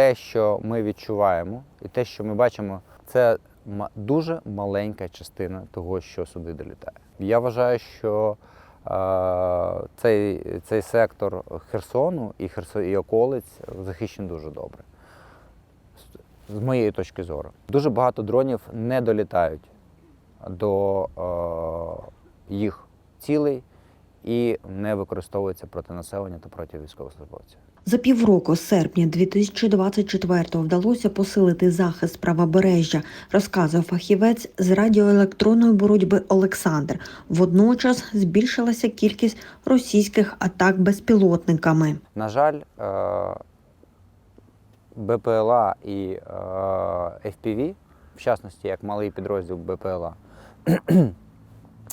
те, що ми відчуваємо, і те, що ми бачимо, це дуже маленька частина того, що сюди долітає. Я вважаю, що е, цей, цей сектор Херсону і, Херсо, і околиць захищений дуже добре. З моєї точки зору. Дуже багато дронів не долітають до е, їх цілей і не використовуються проти населення та проти військовослужбовців. За півроку з серпня 2024-го вдалося посилити захист правобережжя, розказує фахівець з радіоелектронної боротьби Олександр. Водночас збільшилася кількість російських атак безпілотниками. На жаль, е, БПЛА і е, FPV, в частності як малий підрозділ БПЛА,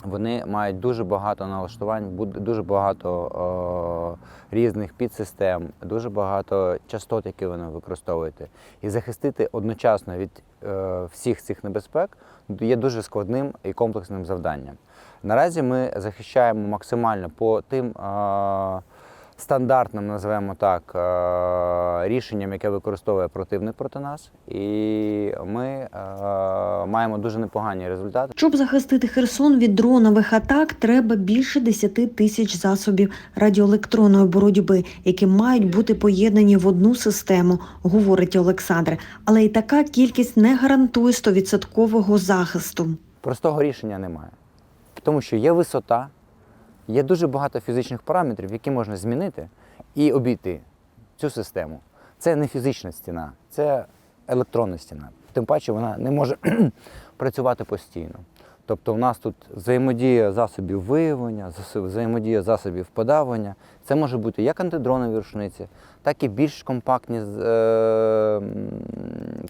вони мають дуже багато налаштувань, дуже багато е, різних підсистем, дуже багато частот, які вони використовують. І захистити одночасно від е, всіх цих небезпек є дуже складним і комплексним завданням. Наразі ми захищаємо максимально по тим е, стандартним, називаємо так, е, рішенням, яке використовує противник проти нас, і ми е, маємо дуже непогані результати. Щоб захистити Херсон від дронових атак, треба більше 10 тисяч засобів радіоелектронної боротьби, які мають бути поєднані в одну систему, говорить Олександр. Але й така кількість не гарантує 100% захисту. Простого рішення немає. Тому що є висота, є дуже багато фізичних параметрів, які можна змінити і обійти цю систему. Це не фізична стіна, це електронна стіна. Тим паче вона не може працювати постійно. Тобто у нас тут взаємодія засобів виявлення, взаємодія засобів подавання. Це може бути як антидронові рушниці, так і більш компактні, е,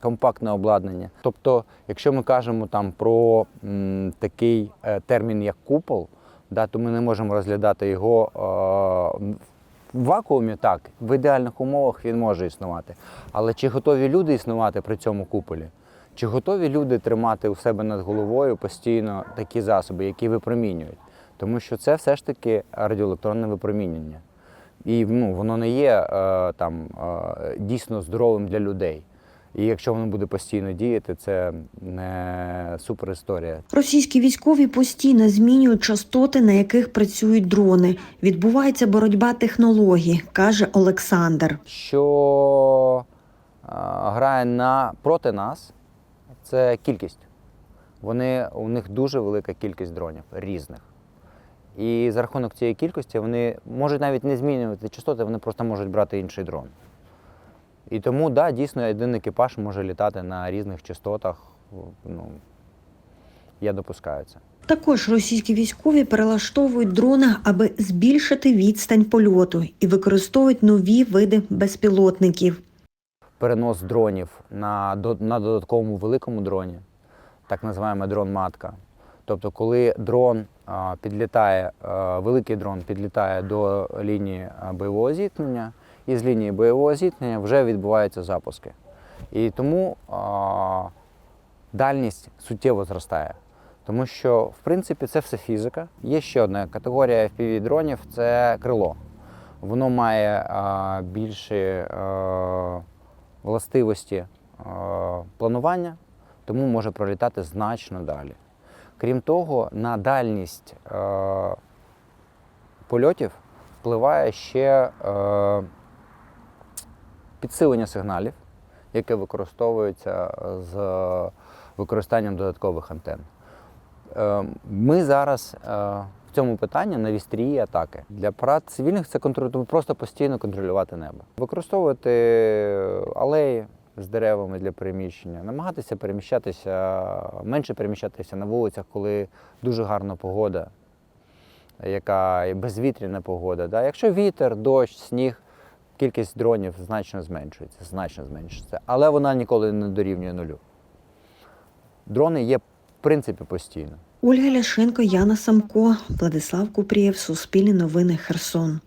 компактне обладнання. Тобто, якщо ми кажемо там про м, такий е, термін, як купол, да, то ми не можемо розглядати його в вакуумі, так, в ідеальних умовах він може існувати. Але чи готові люди існувати при цьому куполі? Чи готові люди тримати у себе над головою постійно такі засоби, які випромінюють? Тому що це все ж таки радіоелектронне випромінювання. І ну, воно не є е, там, е, дійсно здоровим для людей. І якщо воно буде постійно діяти, це не супер історія. Російські військові постійно змінюють частоти, на яких працюють дрони. Відбувається боротьба технологій, каже Олександр. Що е, грає на, проти нас, це кількість. Вони, у них дуже велика кількість дронів різних. І за рахунок цієї кількості вони можуть навіть не змінювати частоти, вони просто можуть брати інший дрон. І тому, да, дійсно, один екіпаж може літати на різних частотах. Ну, я допускаю це. Також російські військові перелаштовують дрони, аби збільшити відстань польоту і використовують нові види безпілотників. перенос дронів на, на додатковому великому дроні, так називаємо дрон-матка. Тобто, коли дрон а, підлітає, а, великий дрон підлітає до лінії бойового зіткнення, і з лінії бойового зіткнення вже відбуваються запуски. І тому дальність суттєво зростає. Тому що, в принципі, це все фізика. Є ще одна категорія fpv дронів це крило. Воно має а, більші властивості планування, тому може пролітати значно далі. Крім того, на дальність польотів впливає ще підсилення сигналів, яке використовується з використанням додаткових антенн. Е, Ми зараз е, в цьому питанні на вістрії атаки. Для парад цивільних це контролю, просто постійно контролювати небо. Використовувати алеї з деревами для переміщення, намагатися переміщатися, менше переміщатися на вулицях, коли дуже гарна погода, яка безвітряна погода. Да? Якщо вітер, дощ, сніг, кількість дронів значно зменшується, значно зменшується, але вона ніколи не дорівнює нулю. Дрони є в принципі постійно. Ольга Ляшенко, Яна Самко, Владислав Купрієв, Суспільне новини, Херсон.